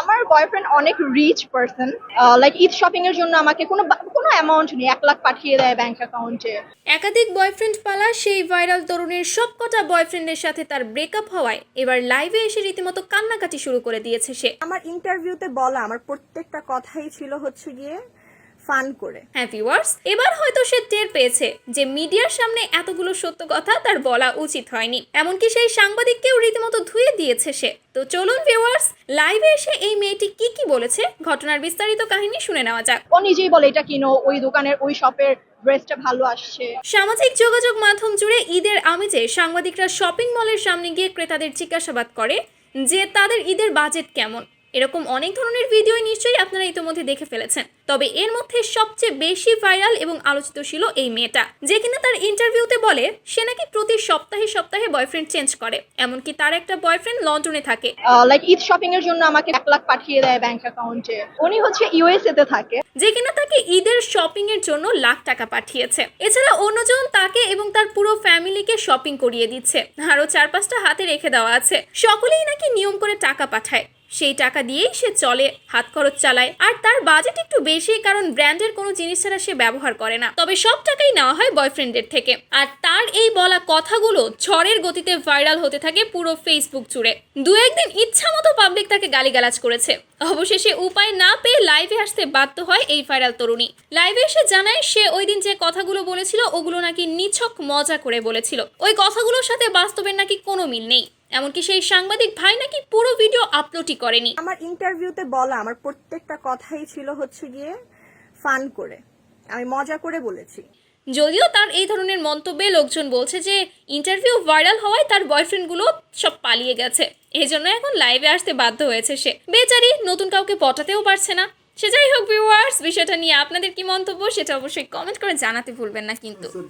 আমার বয়ফ্রেন্ড অনেক rich person like Eid shopping এর জন্য আমাকে কোনো কোনো অ্যামাউন্ট নেই এক লাখ পাঠিয়ে দেয় ব্যাংক অ্যাকাউন্টে একাধিক বয়ফ্রেন্ড পালা সেই ভাইরাল তরুণীর সবকটা বয়ফ্রেন্ডের সাথে তার ব্রেকআপ হওয়ায় এবার লাইভে এসে রীতিমতো কান্নাকাটি শুরু করে দিয়েছে সে। আমার ইন্টারভিউতে বলা আমার প্রত্যেকটা কথাই ছিল হচ্ছে গিয়ে ফান করে। হ্যাঁ ভিউয়ার্স এবার হয়তো সে টের পেয়েছে যে মিডিয়ার সামনে এতগুলো সত্য কথা তার বলা উচিত হয়নি। এমনকি সেই সাংবাদিককেও রীতিমতো ধুয়ে দিয়েছে সে। তো চলুন ভিউয়ার্স লাইভে এসে এই মেয়েটি কি কি বলেছে? ঘটনার বিস্তারিত কাহিনী শুনে নেওয়া যাক। ও নিজেই বলে এটা কিনো ওই দোকানের ওই শপের ড্রেসটা ভালো আসছে। সামাজিক যোগাযোগ মাধ্যম জুড়ে ঈদের আমেজে সাংবাদিকরা শপিং মলের সামনে গিয়ে ক্রেতাদের জিজ্ঞাসাবাদ করে যে তাদের ঈদের বাজেট কেমন। এরকম অনেক ধরনের ভিডিও নিশ্চয়ই আপনারা ইতিমধ্যে দেখে ফেলেছেন। তবে এর মধ্যে সবচেয়ে বেশি ভাইরাল এবং আলোচিত ছিল এই মেয়েটা। যে কিনা তার ইন্টারভিউতে বলে সে নাকি প্রতি সপ্তাহে সপ্তাহে বয়ফ্রেন্ড চেঞ্জ করে এমনকি তার একটা বয়ফ্রেন্ড লন্ডনে থাকে। লাইক ঈদ শপিং এর জন্য আমাকে এক লাখ পাঠিয়ে দেয় ব্যাংক অ্যাকাউন্টে উনি হচ্ছে ইউএসএ তে থাকে। যে কিনা তাকে ঈদের শপিং এর জন্য লাখ টাকা পাঠিয়েছে। এছাড়া অন্যজন তাকে এবং তার পুরো ফ্যামিলিকে শপিং করিয়ে দিচ্ছে। আরও চার পাঁচটা হাতে রেখে দেওয়া আছে। সকলেই নাকি নিয়ম করে টাকা পাঠায়। সেই টাকা দিয়েই সে চলে, হাত খরচ চালায়। আর তার বাজেট একটু বেশি, কারণ ব্র্যান্ডের কোনো জিনিস ছাড়া সে ব্যবহার করে না। তবে সব টাকাই নেওয়া হয় বয়ফ্রেন্ডের থেকে। আর তার এই বলা কথাগুলো ঝড়ের গতিতে ভাইরাল হতে থাকে পুরো ফেসবুক জুড়ে। দু একদিন ইচ্ছা মতো পাবলিক তাকে গালিগালাজ করেছে। অবশেষে উপায় না পেয়ে লাইভে আসতে বাধ্য হয় এই ভাইরাল তরুণী। লাইভে এসে জানায়, সে ওই দিন যে কথাগুলো বলেছিল, ওগুলো নাকি নিছক মজা করে বলেছিল। ওই কথাগুলোর সাথে বাস্তবের নাকি কোনো মিল নেই। এমনকি সেই সাংবাদিক ভাই নাকি পুরো ভিডিও আপলোডই করেনি। আমার ইন্টারভিউতে বলা আমার প্রত্যেকটা কথাই ছিল হচ্ছে গিয়ে ফান করে। আমি মজা করে বলেছি। যদিও তার এই ধরনের মন্তব্যে লোকজন বলছে যে ইন্টারভিউ ভাইরাল হওয়ায় তার বয়ফ্রেন্ডগুলো সব পালিয়ে গেছে। এই জন্য এখন লাইভে আসতে বাধ্য হয়েছে সে। বেচারি নতুন কাউকে পটাতেও পারছে না। সে যাই হোক ভিউয়ার্স বিষয়টা নিয়ে আপনাদের কি মন্তব্য সেটা অবশ্যই কমেন্ট করে জানাতে ভুলবেন না কিন্তু।